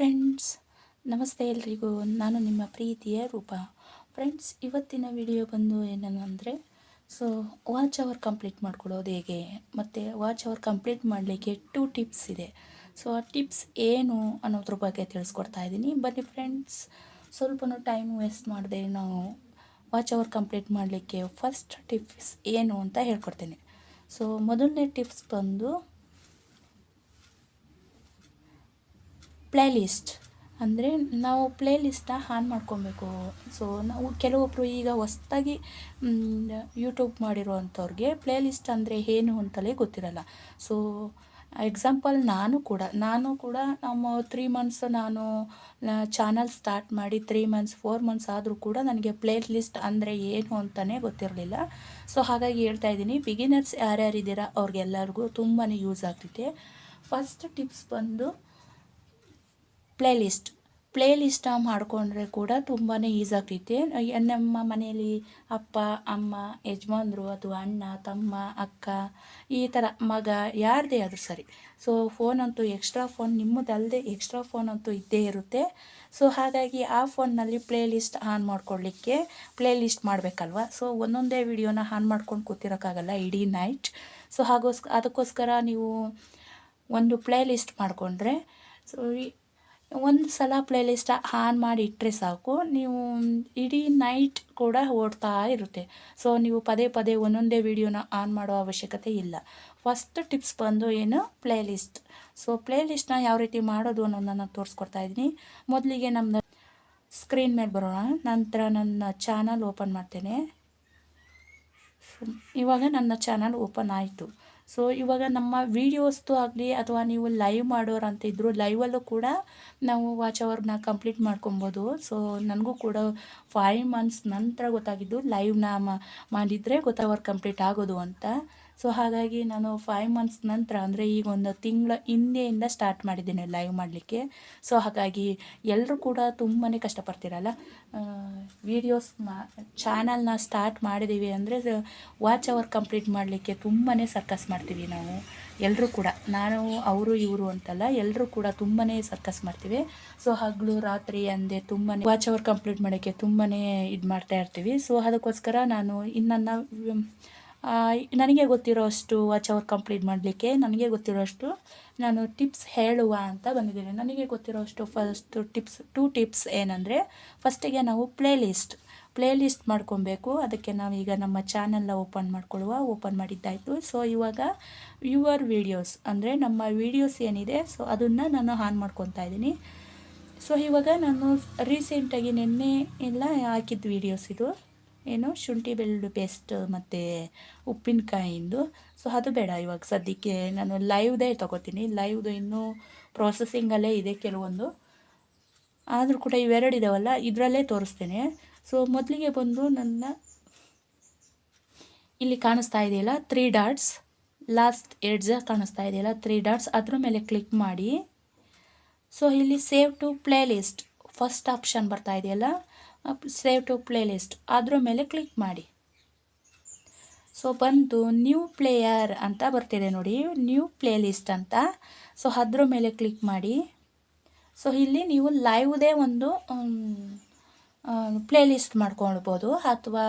Friends, ನಮಸ್ತೆ ಎಲ್ರಿಗೂ. ನಾನು ನಿಮ್ಮ ಪ್ರೀತಿಯ ರೂಪ. ಫ್ರೆಂಡ್ಸ್, ಇವತ್ತಿನ ವಿಡಿಯೋ ಬಂದು ಏನಂದರೆ, ಸೊ ವಾಚ್ ಅವರ್ ಕಂಪ್ಲೀಟ್ ಮಾಡ್ಕೊಳ್ಳೋದು ಹೇಗೆ? ಮತ್ತು ವಾಚ್ ಅವರ್ ಕಂಪ್ಲೀಟ್ ಮಾಡಲಿಕ್ಕೆ ಟೂ ಟಿಪ್ಸ್ ಇದೆ. ಸೊ ಆ ಟಿಪ್ಸ್ ಏನು ಅನ್ನೋದ್ರ ಬಗ್ಗೆ ತಿಳಿಸ್ಕೊಡ್ತಾ ಇದ್ದೀನಿ ಬನ್ನಿ ಫ್ರೆಂಡ್ಸ್, ಸ್ವಲ್ಪನೂ ಟೈಮ್ ವೇಸ್ಟ್ ಮಾಡಿದೆ ನಾವು ವಾಚ್ ಅವರ್ ಕಂಪ್ಲೀಟ್ ಮಾಡಲಿಕ್ಕೆ ಫಸ್ಟ್ ಟಿಪ್ಸ್ ಏನು ಅಂತ ಹೇಳ್ಕೊಡ್ತೀನಿ. ಸೊ ಮೊದಲನೇ ಟಿಪ್ಸ್ ಬಂದು ಪ್ಲೇ ಲಿಸ್ಟ್ ಅಂದರೆ ನಾವು ಪ್ಲೇ ಲಿಸ್ಟನ್ನ ಆನ್ ಮಾಡ್ಕೊಬೇಕು. ಸೊ ನಾವು ಕೆಲವೊಬ್ಬರು ಈಗ ಹೊಸ್ದಾಗಿ ಯೂಟ್ಯೂಬ್ ಮಾಡಿರೋವಂಥವ್ರಿಗೆ ಪ್ಲೇಲಿಸ್ಟ್ ಅಂದರೆ ಏನು ಅಂತಲೇ ಗೊತ್ತಿರಲ್ಲ. ಸೊ ಎಕ್ಸಾಂಪಲ್ ನಾನು ಕೂಡ ನಾನು ಕೂಡ ನಮ್ಮ ತ್ರೀ ಮಂತ್ಸ್ ನಾನು ಚಾನಲ್ ಸ್ಟಾರ್ಟ್ ಮಾಡಿ ತ್ರೀ ಮಂತ್ಸ್ ಫೋರ್ ಮಂತ್ಸ್ ಆದರೂ ಕೂಡ ನನಗೆ ಪ್ಲೇ ಲಿಸ್ಟ್ ಅಂದರೆ ಏನು ಅಂತಲೇ ಗೊತ್ತಿರಲಿಲ್ಲ. ಸೊ ಹಾಗಾಗಿ ಹೇಳ್ತಾ ಇದ್ದೀನಿ ಬಿಗಿನರ್ಸ್ ಯಾರ್ಯಾರಿದ್ದೀರಾ ಅವ್ರಿಗೆಲ್ಲರಿಗೂ ತುಂಬಾ ಯೂಸ್ ಆಗ್ತೈತೆ ಫಸ್ಟ್ ಟಿಪ್ಸ್ ಬಂದು ಪ್ಲೇ ಲಿಸ್ಟ್ ಪ್ಲೇ ಲಿಸ್ಟ ಮಾಡಿಕೊಂಡ್ರೆ ಕೂಡ ತುಂಬಾ ಈಸಿ ಆಗ್ತೈತೆ. ನಮ್ಮ ಮನೆಯಲ್ಲಿ ಅಪ್ಪ, ಅಮ್ಮ, ಯಜಮಾನ್ರು ಅಥವಾ ಅಣ್ಣ, ತಮ್ಮ, ಅಕ್ಕ, ಈ ಥರ ಮಗ ಯಾರದೇ ಆದರೂ ಸರಿ. ಸೊ ಫೋನ್ ಅಂತೂ ಎಕ್ಸ್ಟ್ರಾ ಫೋನ್ ನಿಮ್ಮದಲ್ಲದೆ ಎಕ್ಸ್ಟ್ರಾ ಫೋನ್ ಅಂತೂ ಇದ್ದೇ ಇರುತ್ತೆ. ಸೊ ಹಾಗಾಗಿ ಆ ಫೋನ್ನಲ್ಲಿ ಪ್ಲೇಲಿಸ್ಟ್ ಆನ್ ಮಾಡ್ಕೊಳ್ಳಿಕ್ಕೆ ಪ್ಲೇಲಿಸ್ಟ್ ಮಾಡಬೇಕಲ್ವ? ಸೊ ಒಂದೊಂದೇ ವಿಡಿಯೋನ ಆನ್ ಮಾಡ್ಕೊಂಡು ಕೂತಿರೋಕ್ಕಾಗಲ್ಲ ಇಡೀ ನೈಟ್ ಸೊ ಹಾಗೋಸ್, ಅದಕ್ಕೋಸ್ಕರ ನೀವು ಒಂದು ಪ್ಲೇಲಿಸ್ಟ್ ಮಾಡಿಕೊಂಡ್ರೆ ಸೊ ಒಂದು ಸಲ ಪ್ಲೇಲಿಸ್ಟ್ ಆನ್ ಮಾಡಿ ಇಟ್ಟರೆ ಸಾಕು. ನೀವು ಇಡೀ ನೈಟ್ ಕೂಡ ಓಡ್ತಾ ಇರುತ್ತೆ. ಸೊ ನೀವು ಪದೇ ಪದೇ ಒಂದೊಂದೇ ವಿಡಿಯೋನ ಆನ್ ಮಾಡೋ ಅವಶ್ಯಕತೆ ಇಲ್ಲ. ಫಸ್ಟ್ ಟಿಪ್ಸ್ ಬಂದು ಏನು? ಪ್ಲೇ ಲಿಸ್ಟ್ ಸೊ ಪ್ಲೇ ಲಿಸ್ಟ್ನ ಯಾವ ರೀತಿ ಮಾಡೋದು ಅನ್ನೋದನ್ನು ತೋರಿಸ್ಕೊಡ್ತಾ ಇದ್ದೀನಿ. ಮೊದಲಿಗೆ ನಮ್ಮದು ಸ್ಕ್ರೀನ್ ಮೇಲೆ ಬರೋಣ. ನಂತರ ನನ್ನ ಚಾನಲ್ ಓಪನ್ ಮಾಡ್ತೇನೆ. ಇವಾಗ ನನ್ನ ಚಾನಲ್ ಓಪನ್ ಆಯಿತು. ಸೊ ಇವಾಗ ನಮ್ಮ ವೀಡಿಯೋಸ್ದು ಆಗಲಿ ಅಥವಾ ನೀವು ಲೈವ್ ಮಾಡೋರು ಅಂತ ಇದ್ದರು ಲೈವಲ್ಲೂ ಕೂಡ ನಾವು ವಾಚ್ ಅವರ್ನ ಕಂಪ್ಲೀಟ್ ಮಾಡ್ಕೊಬೋದು. ಸೊ ನನಗೂ ಕೂಡ ಫೈವ್ ಮಂತ್ಸ್ ನಂತರ ಗೊತ್ತಾಗಿದ್ದು ಲೈವ್ನ ಮಾಡಿದರೆ ಗೊತ್ತಾವರ್ ಕಂಪ್ಲೀಟ್ ಆಗೋದು ಅಂತ. ಸೊ ಹಾಗಾಗಿ ನಾನು ಫೈವ್ ಮಂತ್ಸ್ ನಂತರ, ಅಂದರೆ ಈಗ ಒಂದು ತಿಂಗಳ ಹಿಂದೆಯಿಂದ ಸ್ಟಾರ್ಟ್ ಮಾಡಿದ್ದೀನಿ ಲೈವ್ ಮಾಡಲಿಕ್ಕೆ. ಸೊ ಹಾಗಾಗಿ ಎಲ್ಲರೂ ಕೂಡ ತುಂಬಾ ಕಷ್ಟಪಡ್ತೀರಲ್ಲ? ವೀಡಿಯೋಸ್ ಮಾ ಚಾನಲ್ನ ಸ್ಟಾರ್ಟ್ ಮಾಡಿದ್ದೀವಿ ಅಂದರೆ ವಾಚ್ ಅವರ್ ಕಂಪ್ಲೀಟ್ ಮಾಡಲಿಕ್ಕೆ ತುಂಬಾ ಸರ್ಕಸ್ ಮಾಡ್ತೀವಿ ನಾವು ಎಲ್ಲರೂ ಕೂಡ. ನಾನು, ಅವರು, ಇವರು ಅಂತಲ್ಲ ಎಲ್ಲರೂ ಕೂಡ ತುಂಬಾ ಸರ್ಕಸ್ ಮಾಡ್ತೀವಿ. ಸೊ ಹಗಲು, ರಾತ್ರಿ, ಅಂದೆ ತುಂಬಾ ವಾಚ್ ಅವರ್ ಕಂಪ್ಲೀಟ್ ಮಾಡೋಕ್ಕೆ ತುಂಬಾ ಇದು ಮಾಡ್ತಾ ಇರ್ತೀವಿ. ಸೊ ಅದಕ್ಕೋಸ್ಕರ ನಾನು ಇನ್ನು ನನಗೆ ಗೊತ್ತಿರೋ ಅಷ್ಟು ವಾಚ್ ಅವರ್ ಕಂಪ್ಲೀಟ್ ಮಾಡಲಿಕ್ಕೆ ನನಗೆ ಗೊತ್ತಿರೋ ಅಷ್ಟು ನಾನು ಟಿಪ್ಸ್ ಹೇಳುವ ಅಂತ ಬಂದಿದ್ದೀನಿ. ನನಗೆ ಗೊತ್ತಿರೋ ಅಷ್ಟು ಫಸ್ಟ್ ಟಿಪ್ಸ್ ಟೂ ಟಿಪ್ಸ್ ಏನಂದರೆ ಫಸ್ಟಿಗೆ ನಾವು ಪ್ಲೇ ಲಿಸ್ಟ್ ಪ್ಲೇ ಲಿಸ್ಟ್ ಮಾಡ್ಕೊಬೇಕು. ಅದಕ್ಕೆ ನಾವೀಗ ನಮ್ಮ ಚಾನಲ್ನ ಓಪನ್ ಮಾಡ್ಕೊಳ್ಳುವ ಓಪನ್ ಮಾಡಿದ್ದಾಯಿತು. ಸೊ ಇವಾಗ ಯುವರ್ ವೀಡಿಯೋಸ್ ಅಂದರೆ ನಮ್ಮ ವೀಡಿಯೋಸ್ ಏನಿದೆ ಸೊ ಅದನ್ನು ನಾನು ಆನ್ ಮಾಡ್ಕೊತಾ ಇದ್ದೀನಿ. ಸೊ ಇವಾಗ ನಾನು ರೀಸೆಂಟಾಗಿ ನಿನ್ನೆ ಎಲ್ಲ ಹಾಕಿದ್ದು ವೀಡಿಯೋಸ್ ಇದು. ಏನು ಶುಂಠಿ ಬೆಳ್ಳುಳ್ಳಿ ಪೇಸ್ಟ್ ಮತ್ತು ಉಪ್ಪಿನಕಾಯಿಂದು. ಸೊ ಅದು ಬೇಡ ಇವಾಗ ಸದ್ಯಕ್ಕೆ. ನಾನು ಲೈವ್ದೇ ತೊಗೋತೀನಿ. ಲೈವ್ದು ಇನ್ನೂ ಪ್ರೊಸೆಸಿಂಗಲ್ಲೇ ಇದೆ ಕೆಲವೊಂದು. ಆದರೂ ಕೂಡ ಇವೆರಡು ಇದಾವಲ್ಲ, ಇದರಲ್ಲೇ ತೋರಿಸ್ತೇನೆ. ಸೊ ಮೊದಲಿಗೆ ಬಂದು ನನ್ನ ಇಲ್ಲಿ ಕಾಣಿಸ್ತಾ ಇದೆಯಲ್ಲ ತ್ರೀ ಡಾಟ್ಸ್ ಲಾಸ್ಟ್ ಎಡ್ಜ ಕಾಣಿಸ್ತಾ ಇದೆಯಲ್ಲ ತ್ರೀ ಡಾಟ್ಸ್ ಅದ್ರ ಮೇಲೆ ಕ್ಲಿಕ್ ಮಾಡಿ. ಸೊ ಇಲ್ಲಿ save to playlist first option ಬರ್ತಾ ಇದೆಯಲ್ಲ. ಸೇವ್ ಟು ಪ್ಲೇ ಲಿಸ್ಟ್ ಅದ್ರ ಮೇಲೆ ಕ್ಲಿಕ್ ಮಾಡಿ. ಸೊ, ಬಂದು ನ್ಯೂ ಪ್ಲೇಯರ್ ಅಂತ ಬರ್ತಿದೆ ನೋಡಿ. ನ್ಯೂ ಪ್ಲೇ ಲಿಸ್ಟ್ ಅಂತ. ಸೊ, ಅದ್ರ ಮೇಲೆ ಕ್ಲಿಕ್ ಮಾಡಿ. ಸೊ, ಇಲ್ಲಿ ನೀವು ಲೈವ್ದೇ ಒಂದು ಪ್ಲೇ ಲಿಸ್ಟ್ ಮಾಡ್ಕೊಳ್ಬೋದು ಅಥವಾ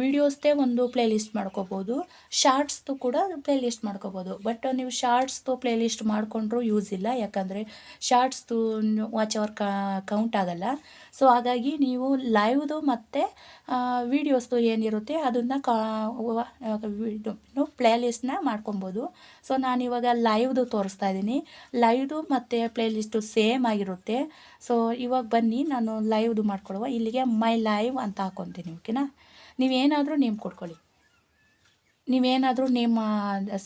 ವೀಡಿಯೋಸ್ದೇ ಒಂದು ಪ್ಲೇ ಲಿಸ್ಟ್ ಮಾಡ್ಕೋಬೋದು ಶಾರ್ಟ್ಸ್ದು ಕೂಡ ಪ್ಲೇ ಲಿಸ್ಟ್ ಮಾಡ್ಕೋಬೋದು. ಬಟ್ ನೀವು ಶಾರ್ಟ್ಸ್ದು ಪ್ಲೇ ಲಿಸ್ಟ್ ಮಾಡಿಕೊಂಡ್ರೂ ಯೂಸ್ ಇಲ್ಲ. ಯಾಕಂದರೆ ಶಾರ್ಟ್ಸ್ದು ವಾಚ್ ಅವರ್ ಕೌಂಟ್ ಆಗಲ್ಲ. ಸೊ ಹಾಗಾಗಿ ನೀವು ಲೈವ್ದು ಮತ್ತು ವೀಡಿಯೋಸ್ದು ಏನಿರುತ್ತೆ ಅದನ್ನು ಕಾ ಪ್ಲೇ ಲಿಸ್ಟ್ನ ಮಾಡ್ಕೊಬೋದು ಸೊ ನಾನಿವಾಗ ಲೈವ್ದು ತೋರಿಸ್ತಾ ಇದ್ದೀನಿ. ಲೈವ್ದು ಮತ್ತು ಪ್ಲೇಲಿಸ್ಟು ಸೇಮ್ ಆಗಿರುತ್ತೆ. ಸೊ ಇವಾಗ ಬನ್ನಿ, ನಾನು ಲೈವ್ದು ಮಾಡ್ಕೊಳುವ ಇಲ್ಲಿಗೆ ಮೈ ಲೈವ್ ಅಂತ ಹಾಕೊತೀನಿ ಓಕೆನಾ ನೀವೇನಾದರೂ ನೇಮ್ ಕೊಟ್ಕೊಳ್ಳಿ ನೀವೇನಾದರೂ ನೇಮ್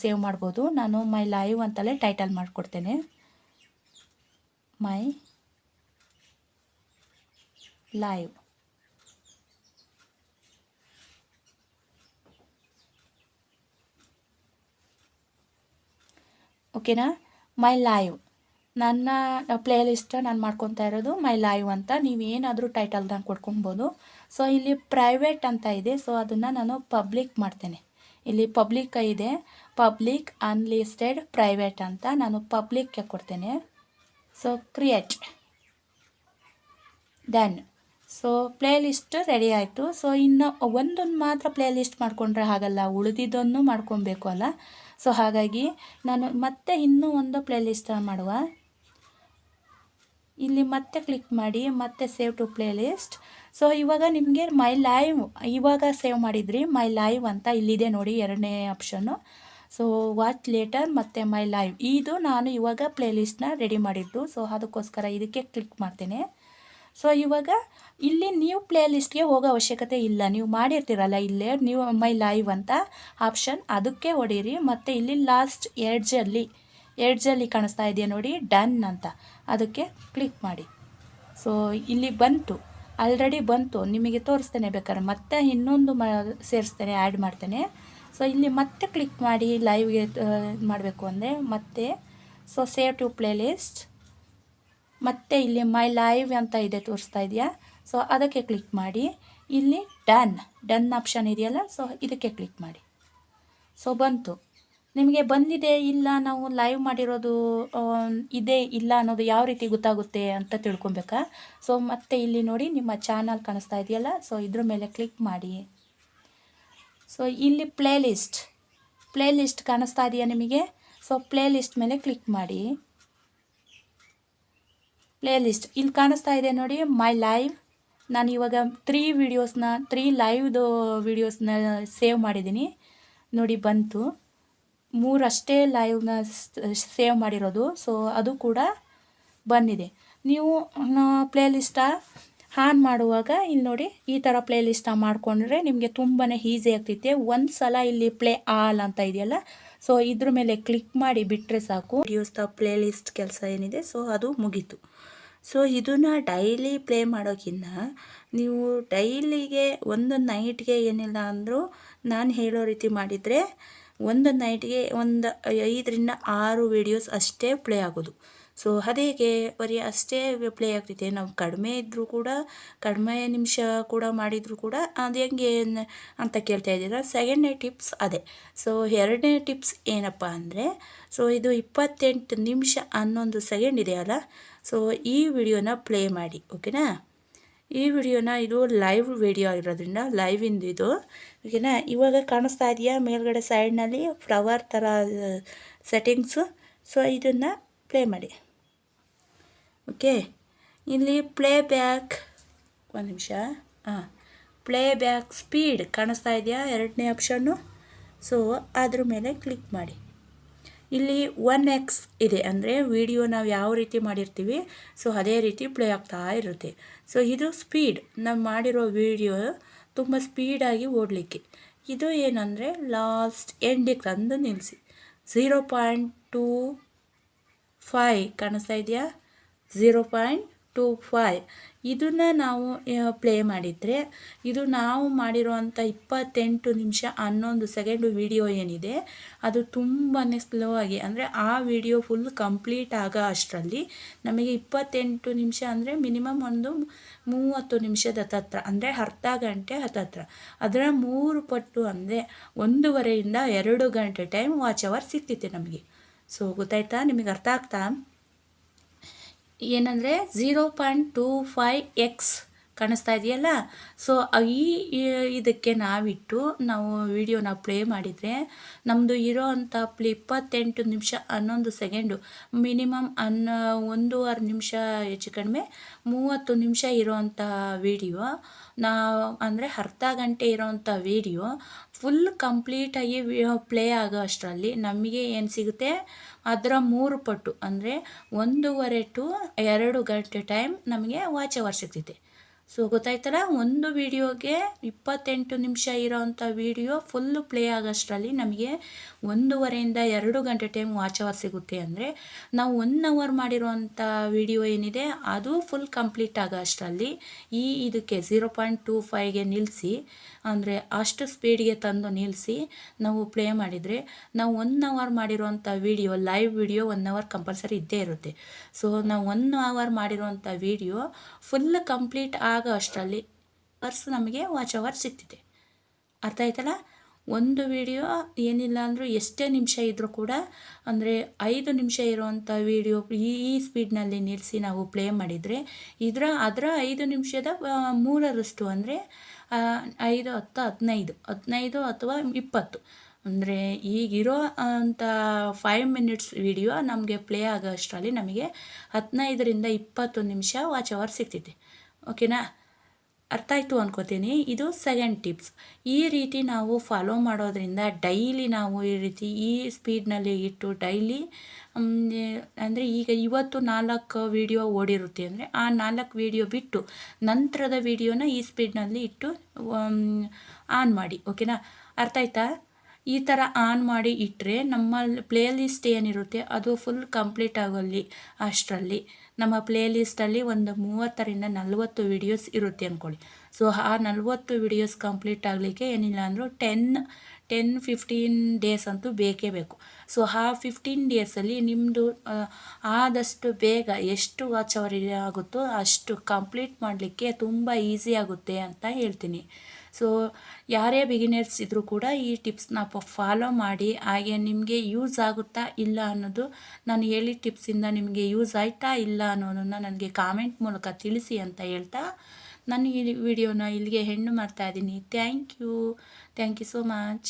ಸೇವ್ ಮಾಡ್ಬೋದು. ನಾನು ಮೈ ಲೈವ್ ಅಂತಲೇ ಟೈಟಲ್ ಮಾಡಿಕೊಡ್ತೇನೆ. My live. ಓಕೆನಾ ಮೈ ಲೈವ್. ನನ್ನ ಪ್ಲೇ ಲಿಸ್ಟ್ ನಾನು ಮಾಡ್ಕೊತಾ ಇರೋದು ಮೈ ಲೈವ್ ಅಂತ. ನೀವು ಏನಾದರೂ ಟೈಟಲ್ನ ಕೊಡ್ಕೊಬೋದು. ಸೊ ಇಲ್ಲಿ ಪ್ರೈವೇಟ್ ಅಂತ ಇದೆ. ಸೊ ಅದನ್ನು ನಾನು ಪಬ್ಲಿಕ್ ಮಾಡ್ತೇನೆ. ಇಲ್ಲಿ ಪಬ್ಲಿಕ್ ಇದೆ. ಪಬ್ಲಿಕ್ ಅನ್ಲಿಸ್ಟೆಡ್ ಪ್ರೈವೇಟ್ ಅಂತ ನಾನು ಪಬ್ಲಿಕ್ಗೆ ಕೊಡ್ತೇನೆ. So create done so playlist ready ಆಯಿತು. ಸೊ ಇನ್ನು ಒಂದೊಂದು ಮಾತ್ರ ಪ್ಲೇ ಲಿಸ್ಟ್ ಮಾಡಿಕೊಂಡ್ರೆ ಆಗಲ್ಲ. ಉಳಿದಿದ್ದನ್ನು ಮಾಡ್ಕೊಬೇಕು ಅಲ್ಲ. ಸೊ ಹಾಗಾಗಿ ನಾನು ಮತ್ತೆ ಇನ್ನೂ ಒಂದು ಪ್ಲೇ ಲಿಸ್ಟ್ ಮಾಡುವ. ಇಲ್ಲಿ ಮತ್ತೆ ಕ್ಲಿಕ್ ಮಾಡಿ, ಮತ್ತೆ save to playlist so ಇವಾಗ ನಿಮಗೆ ಮೈ ಲೈವ್ ಇವಾಗ ಸೇವ್ ಮಾಡಿದ್ರಿ ಮೈ ಲೈವ್ ಅಂತ ಇಲ್ಲಿದೆ ನೋಡಿ ಎರಡನೇ ಆಪ್ಷನ್ನು ಸೊ ವಾಚ್ ಲೇಟರ್ ಮತ್ತು ಮೈ ಲೈವ್ ಇದು ನಾನು ಇವಾಗ ಪ್ಲೇ ಲಿಸ್ಟ್ನ ರೆಡಿ ಮಾಡಿದ್ದು. ಸೊ ಅದಕ್ಕೋಸ್ಕರ ಇದಕ್ಕೆ ಕ್ಲಿಕ್ ಮಾಡ್ತೇನೆ. ಸೊ ಇವಾಗ ಇಲ್ಲಿ ನೀವು ಪ್ಲೇ ಲಿಸ್ಟ್ಗೆ ಹೋಗೋ ಅವಶ್ಯಕತೆ ಇಲ್ಲ. ನೀವು ಮಾಡಿರ್ತೀರಲ್ಲ ಇಲ್ಲೇ, ನೀವು ಮೈ ಲೈವ್ ಅಂತ ಆಪ್ಷನ್ ಅದಕ್ಕೆ ಹೊಡೀರಿ. ಮತ್ತು ಇಲ್ಲಿ ಲಾಸ್ಟ್ ಎಡ್ಜಲ್ಲಿ ಎಡ್ಜಲ್ಲಿ ಕಾಣಿಸ್ತಾ ಇದೆಯಾ ನೋಡಿ, ಡನ್ ಅಂತ. ಅದಕ್ಕೆ ಕ್ಲಿಕ್ ಮಾಡಿ. ಸೊ ಇಲ್ಲಿ ಬಂತು. ಆಲ್ರೆಡಿ ಬಂತು. ನಿಮಗೆ ತೋರಿಸ್ತೇನೆ ಬೇಕಾದ್ರೆ. ಮತ್ತೆ ಇನ್ನೊಂದು ಮ, ಸೇರಿಸ್ತೇನೆ ಆ್ಯಡ್ ಮಾಡ್ತೇನೆ. ಸೊ ಇಲ್ಲಿ ಮತ್ತೆ ಕ್ಲಿಕ್ ಮಾಡಿ ಲೈವ್ಗೆ ಮಾಡಬೇಕು ಅಂದರೆ ಮತ್ತೆ so save to playlist ಮತ್ತೆ ಇಲ್ಲಿ ಮೈ ಲೈವ್ ಅಂತ ಇದೆ ತೋರಿಸ್ತಾ ಇದೆಯಾ? ಸೊ ಅದಕ್ಕೆ ಕ್ಲಿಕ್ ಮಾಡಿ. ಇಲ್ಲಿ ಡನ್. ಡನ್ ಆಪ್ಷನ್ ಇದೆಯಲ್ಲ? ಸೊ ಇದಕ್ಕೆ ಕ್ಲಿಕ್ ಮಾಡಿ. ಸೊ ಬಂತು. ನಿಮಗೆ ಬಂದಿದೆ ಇಲ್ಲ ನಾವು ಲೈವ್ ಮಾಡಿರೋದು ಇದೆ ಇಲ್ಲ ಅನ್ನೋದು ಯಾವ ರೀತಿ ಗೊತ್ತಾಗುತ್ತೆ ಅಂತ ತಿಳ್ಕೊಬೇಕಾ? ಸೊ ಮತ್ತೆ ಇಲ್ಲಿ ನೋಡಿ ನಿಮ್ಮ ಚಾನಲ್ ಕಾಣಿಸ್ತಾ ಇದೆಯಲ್ಲ? ಸೊ ಇದ್ರ ಮೇಲೆ ಕ್ಲಿಕ್ ಮಾಡಿ. ಸೊ ಇಲ್ಲಿ ಪ್ಲೇ ಲಿಸ್ಟ್ ಪ್ಲೇ ಲಿಸ್ಟ್ ಕಾಣಿಸ್ತಾ ಇದೆಯಾ ನಿಮಗೆ? ಸೊ ಪ್ಲೇ ಲಿಸ್ಟ್ ಮೇಲೆ ಕ್ಲಿಕ್ ಮಾಡಿ. ಪ್ಲೇ ಲಿಸ್ಟ್ ಇಲ್ಲಿ ಕಾಣಿಸ್ತಾ ಇದೆ ನೋಡಿ ಮೈ ಲೈವ್ ನಾನು ಇವಾಗ ತ್ರೀ ವಿಡಿಯೋಸ್ನ ತ್ರೀ ಲೈವ್ದು ವಿಡಿಯೋಸ್ನ ಸೇವ್ ಮಾಡಿದ್ದೀನಿ. ನೋಡಿ ಬಂತು. ಮೂರಷ್ಟೇ ಲೈವ್ನ ಸೇವ್ ಮಾಡಿರೋದು. ಸೊ ಅದು ಕೂಡ ಬಂದಿದೆ. ನೀವು ಪ್ಲೇ ಲಿಸ್ಟ ಆನ್ ಮಾಡುವಾಗ ಇಲ್ಲಿ ನೋಡಿ, ಈ ಥರ ಪ್ಲೇ ಲಿಸ್ಟ ಮಾಡಿಕೊಂಡ್ರೆ ನಿಮಗೆ ತುಂಬಾ ಈಸಿ ಆಗ್ತೈತೆ. ಒಂದು ಸಲ ಇಲ್ಲಿ ಪ್ಲೇ ಆಲ್ ಅಂತ ಇದೆಯಲ್ಲ? ಸೊ ಇದ್ರ ಮೇಲೆ ಕ್ಲಿಕ್ ಮಾಡಿ ಬಿಟ್ಟರೆ ಸಾಕು. ವಿಡಿಯೋಸ್ದ ಪ್ಲೇ ಲಿಸ್ಟ್ ಕೆಲಸ ಏನಿದೆ? ಸೊ ಅದು ಮುಗೀತು. ಸೊ ಇದನ್ನು ಡೈಲಿ ಪ್ಲೇ ಮಾಡೋಕ್ಕಿಂತ ನೀವು ಡೈಲಿಗೆ ಒಂದು ನೈಟ್ಗೆ ಏನಿಲ್ಲ ಅಂದರೂ ನಾನು ಹೇಳೋ ರೀತಿ ಮಾಡಿದರೆ ಒಂದು ನೈಟ್ಗೆ ಒಂದು ಐದರಿಂದ ಆರು ವೀಡಿಯೋಸ್ ಅಷ್ಟೇ ಪ್ಲೇ ಆಗೋದು. ಸೊ ಅದೇಗೆ ಬರೀ ಅಷ್ಟೇ ಪ್ಲೇ ಆಗ್ತಿದೆ. ನಾವು ಕಡಿಮೆ ಇದ್ದರೂ ಕೂಡ, ಕಡಿಮೆ ನಿಮಿಷ ಕೂಡ ಮಾಡಿದರೂ ಕೂಡ ಅದು ಹೆಂಗೆ ಅಂತ ಕೇಳ್ತಾ ಇದ್ದೀರಾ? ಸೆಕೆಂಡ್ನೇ ಟಿಪ್ಸ್ ಅದೇ. ಸೊ ಎರಡನೇ ಟಿಪ್ಸ್ ಏನಪ್ಪ ಅಂದರೆ ಸೊ ಇದು ಇಪ್ಪತ್ತೆಂಟು ನಿಮಿಷ ಹನ್ನೊಂದು ಸೆಕೆಂಡ್ ಇದೆಯಲ್ಲ ಸೊ ಈ ವಿಡಿಯೋನ ಪ್ಲೇ ಮಾಡಿ ಓಕೆನಾ ಈ ವಿಡಿಯೋನ ಇದು ಲೈವ್ ವಿಡಿಯೋ ಆಗಿರೋದ್ರಿಂದ ಲೈವಿಂದ ಇದು ಓಕೆನಾ? ಇವಾಗ ಕಾಣಿಸ್ತಾ ಇದೆಯಾ? ಮೇಲ್ಗಡೆ ಸೈಡ್ನಲ್ಲಿ ಫ್ಲವರ್ ಥರ ಸೆಟ್ಟಿಂಗ್ಸು ಸೊ ಇದನ್ನು ಪ್ಲೇ ಮಾಡಿ. ಓಕೆ? ಇಲ್ಲಿ ಪ್ಲೇ ಬ್ಯಾಕ್ ಒಂದು ನಿಮಿಷ. ಹಾಂ ಪ್ಲೇ ಬ್ಯಾಕ್ ಸ್ಪೀಡ್ ಕಾಣಿಸ್ತಾ ಇದೆಯಾ? ಎರಡನೇ ಆಪ್ಷನ್ನು ಸೊ ಅದ್ರ ಮೇಲೆ ಕ್ಲಿಕ್ ಮಾಡಿ. ಇಲ್ಲಿ ಒನ್ ಎಕ್ಸ್ ಇದೆ ಅಂದರೆ ವಿಡಿಯೋ ನಾವು ಯಾವ ರೀತಿ ಮಾಡಿರ್ತೀವಿ ಸೊ ಅದೇ ರೀತಿ ಪ್ಲೇ ಆಗ್ತಾ ಇರುತ್ತೆ. ಸೊ ಇದು ಸ್ಪೀಡ್ ನಾವು ಮಾಡಿರೋ ವಿಡಿಯೋ ತುಂಬ ಸ್ಪೀಡಾಗಿ ಓಡಲಿಕ್ಕೆ. ಇದು ಏನಂದರೆ ಲಾಸ್ಟ್ ಎಂಡಿಗೆ ತಂದು ನಿಲ್ಲಿಸಿ ಝೀರೋ ಪಾಯಿಂಟ್ ಟೂ ಫೈ ಕಾಣಿಸ್ತಾ ಇದೆಯಾ? Zero point two five. ಇದನ್ನು ನಾವು ಪ್ಲೇ ಮಾಡಿದರೆ, ಇದು ನಾವು ಮಾಡಿರುವಂಥ ಇಪ್ಪತ್ತೆಂಟು ನಿಮಿಷ ಹನ್ನೊಂದು ಸೆಕೆಂಡು ವಿಡಿಯೋ ಏನಿದೆ, ಅದು ತುಂಬಾ ಸ್ಲೋ ಆಗಿ, ಅಂದರೆ ಆ ವಿಡಿಯೋ ಫುಲ್ ಕಂಪ್ಲೀಟ್ ಆಗೋ ಅಷ್ಟರಲ್ಲಿ ನಮಗೆ ಇಪ್ಪತ್ತೆಂಟು ನಿಮಿಷ ಅಂದರೆ ಮಿನಿಮಮ್ ಒಂದು ಮೂವತ್ತು ನಿಮಿಷದ ಹತ್ತತ್ರ ಅಂದರೆ ಅರ್ಧ ಗಂಟೆ ಹತ್ತತ್ರ ಅದರ ಮೂರು ಪಟ್ಟು ಅಂದರೆ ಒಂದೂವರೆಯಿಂದ ಎರಡು ಗಂಟೆ ಟೈಮ್ ವಾಚ್ ಅವರ್ ಸಿಕ್ತಿತ್ತು ನಮಗೆ. ಸೊ ಗೊತ್ತಾಯ್ತಾ? ನಿಮಗೆ ಅರ್ಥ ಆಗ್ತಾ? ಏನಂದರೆ zero point two five x ಕಾಣಿಸ್ತಾ ಇದೆಯಲ್ಲ? ಸೊ ಈ ಇದಕ್ಕೆ ನಾವಿಟ್ಟು ನಾವು ವಿಡಿಯೋನ ಪ್ಲೇ ಮಾಡಿದರೆ ನಮ್ಮದು ಇರೋ ಅಂಥ ಪ್ಲೇ ಇಪ್ಪತ್ತೆಂಟು ನಿಮಿಷ ಹನ್ನೊಂದು ಸೆಕೆಂಡು, ಮಿನಿಮಮ್ ಅನ್ನ ಒಂದೂವರೆ ನಿಮಿಷ ಹೆಚ್ಚು ಕಡಿಮೆ ಮೂವತ್ತು ನಿಮಿಷ ಇರೋವಂಥ ವಿಡಿಯೋ. ನಾವು ಅಂದರೆ ಅರ್ಧ ಗಂಟೆ ಇರೋವಂಥ ವಿಡಿಯೋ. ಫುಲ್ ಕಂಪ್ಲೀಟಾಗಿ ಪ್ಲೇ ಆಗೋ ಅಷ್ಟರಲ್ಲಿ ನಮಗೆ ಏನು ಸಿಗುತ್ತೆ? ಅದರ ಮೂರು ಪಟ್ಟು ಅಂದರೆ ಒಂದೂವರೆ ಟು ಎರಡು ಗಂಟೆ ಟೈಮ್ ನಮಗೆ ವಾಚ್ ಅವರ್ ಸಿಗ್ತೈತೆ. ಸೊ ಗೊತ್ತಾಯ್ತಲ್ಲ? ಒಂದು ವಿಡಿಯೋಗೆ ಇಪ್ಪತ್ತೆಂಟು ನಿಮಿಷ ಇರೋವಂಥ ವಿಡಿಯೋ ಫುಲ್ಲು ಪ್ಲೇ ಆಗೋಷ್ಟರಲ್ಲಿ ನಮಗೆ ಒಂದೂವರೆಯಿಂದ ಎರಡು ಗಂಟೆ ಟೈಮ್ ವಾಚ್ ಅವರ್ ಸಿಗುತ್ತೆ ಅಂದರೆ ನಾವು ಒನ್ ಅವರ್ ಮಾಡಿರೋವಂಥ ವಿಡಿಯೋ ಏನಿದೆ, ಅದು ಫುಲ್ ಕಂಪ್ಲೀಟ್ ಆಗೋ ಅಷ್ಟರಲ್ಲಿ ಈ ಇದಕ್ಕೆ ಝೀರೋ ಪಾಯಿಂಟ್ ಟೂ ಫೈವ್ಗೆ ನಿಲ್ಲಿಸಿ ಅಂದರೆ ಅಷ್ಟು ಸ್ಪೀಡ್ಗೆ ತಂದು ನಿಲ್ಲಿಸಿ ನಾವು ಪ್ಲೇ ಮಾಡಿದರೆ ನಾವು one hour ಮಾಡಿರೋವಂಥ video live video one hour compulsory ಇದ್ದೇ ಇರುತ್ತೆ. ಸೊ ನಾವು ಒನ್ ಅವರ್ ಮಾಡಿರೋವಂಥ ವಿಡಿಯೋ ಫುಲ್ ಕಂಪ್ಲೀಟ್ ಆಗೋ ಅಷ್ಟರಲ್ಲಿ ಪರ್ಸ್ ನಮಗೆ ವಾಚ್ ಅವರ್ ಸಿಗ್ತಿದೆ ಅರ್ಥ ಆಯ್ತಲ್ಲ? ಒಂದು ವಿಡಿಯೋ ಏನಿಲ್ಲ ಅಂದರೂ ಎಷ್ಟೇ ನಿಮಿಷ ಇದ್ದರೂ ಕೂಡ ಅಂದರೆ ಐದು ನಿಮಿಷ ಇರುವಂಥ ವಿಡಿಯೋ ಈ ಈ ಸ್ಪೀಡ್ನಲ್ಲಿ ನಿಲ್ಲಿಸಿ ನಾವು ಪ್ಲೇ ಮಾಡಿದರೆ ಇದರ, ಅದರ ಐದು ನಿಮಿಷದ ಮೂರರಷ್ಟು ಅಂದರೆ ಐದು ಹತ್ತು, ಹದಿನೈದು ಹದಿನೈದು ಅಥವಾ ಇಪ್ಪತ್ತು. ಅಂದರೆ ಈಗಿರೋ ಅಂಥ ಫೈವ್ ಮಿನಿಟ್ಸ್ ವಿಡಿಯೋ ನಮಗೆ ಪ್ಲೇ ಆಗೋ ಅಷ್ಟರಲ್ಲಿ ನಮಗೆ ಹದಿನೈದರಿಂದ ಇಪ್ಪತ್ತು ನಿಮಿಷ ವಾಚ್ ಅವರ್ ಸಿಗ್ತೈತೆ ಓಕೆನಾ? ಅರ್ಥ ಆಯಿತು ಅನ್ಕೋತೀನಿ. ಇದು ಸೆಕೆಂಡ್ ಟಿಪ್ಸ್ ಈ ರೀತಿ ನಾವು ಫಾಲೋ ಮಾಡೋದ್ರಿಂದ ಡೈಲಿ ನಾವು ಈ ರೀತಿ ಈ ಸ್ಪೀಡ್ನಲ್ಲಿ ಇಟ್ಟು ಡೈಲಿ ಅಂದರೆ ಈಗ ಇವತ್ತು ನಾಲ್ಕು ವಿಡಿಯೋ ಓಡಿರುತ್ತೆ ಅಂದರೆ ಆ ನಾಲ್ಕು ವಿಡಿಯೋ ಬಿಟ್ಟು ನಂತರದ ವಿಡಿಯೋನ ಈ ಸ್ಪೀಡ್ನಲ್ಲಿ ಇಟ್ಟು ಆನ್ ಮಾಡಿ. ಓಕೆನಾ? ಅರ್ಥ ಆಯ್ತಾ ಈ ಥರ ಆನ್ ಮಾಡಿ ಇಟ್ಟರೆ ನಮ್ಮ ಪ್ಲೇ ಲಿಸ್ಟ್ ಏನಿರುತ್ತೆ ಅದು ಫುಲ್ ಕಂಪ್ಲೀಟ್ ಆಗೋಲ್ಲಿ, ಅಷ್ಟರಲ್ಲಿ. ನಮ್ಮ ಪ್ಲೇ ಲಿಸ್ಟಲ್ಲಿ ಒಂದು ಮೂವತ್ತರಿಂದ ನಲವತ್ತು ವಿಡಿಯೋಸ್ ಇರುತ್ತೆ ಅಂದ್ಕೊಳ್ಳಿ ಸೊ ಆ ನಲವತ್ತು ವಿಡಿಯೋಸ್ ಕಂಪ್ಲೀಟ್ ಆಗಲಿಕ್ಕೆ ಏನಿಲ್ಲ ಅಂದರೂ ಟೆನ್ ಟೆನ್ ಫಿಫ್ಟೀನ್ ಡೇಸ್ ಅಂತೂ ಬೇಕೇ ಬೇಕು. ಸೊ ಆ ಫಿಫ್ಟೀನ್ ಡೇಸಲ್ಲಿ ನಿಮ್ಮದು ಆದಷ್ಟು ಬೇಗ ಎಷ್ಟು ವಾಚ್ ಅವರ್ ಆಗುತ್ತೋ ಅಷ್ಟು ಕಂಪ್ಲೀಟ್ ಮಾಡಲಿಕ್ಕೆ ತುಂಬ ಈಸಿ ಆಗುತ್ತೆ ಅಂತ ಹೇಳ್ತೀನಿ. ಸೊ ಯಾರೇ ಬಿಗಿನರ್ಸ್ ಇದ್ದರೂ ಕೂಡ ಈ ಟಿಪ್ಸ್ನ ಫಾಲೋ ಮಾಡಿ, ಹಾಗೆ ನಿಮಗೆ ಯೂಸ್ ಆಗುತ್ತಾ ಇಲ್ಲ ಅನ್ನೋದು ನಾನು ಹೇಳಿದ ಟಿಪ್ಸಿಂದ ನಿಮಗೆ ಯೂಸ್ ಆಯ್ತಾ ಇಲ್ಲ ಅನ್ನೋದನ್ನು ನನಗೆ ಕಾಮೆಂಟ್ ಮೂಲಕ ತಿಳಿಸಿ ಅಂತ ಹೇಳ್ತಾ ನಾನು ಈ ವಿಡಿಯೋನ ಇಲ್ಲಿಗೆ ಹೆಣ್ಣು ಮಾಡ್ತಾ ಇದ್ದೀನಿ. Thank you thank you so much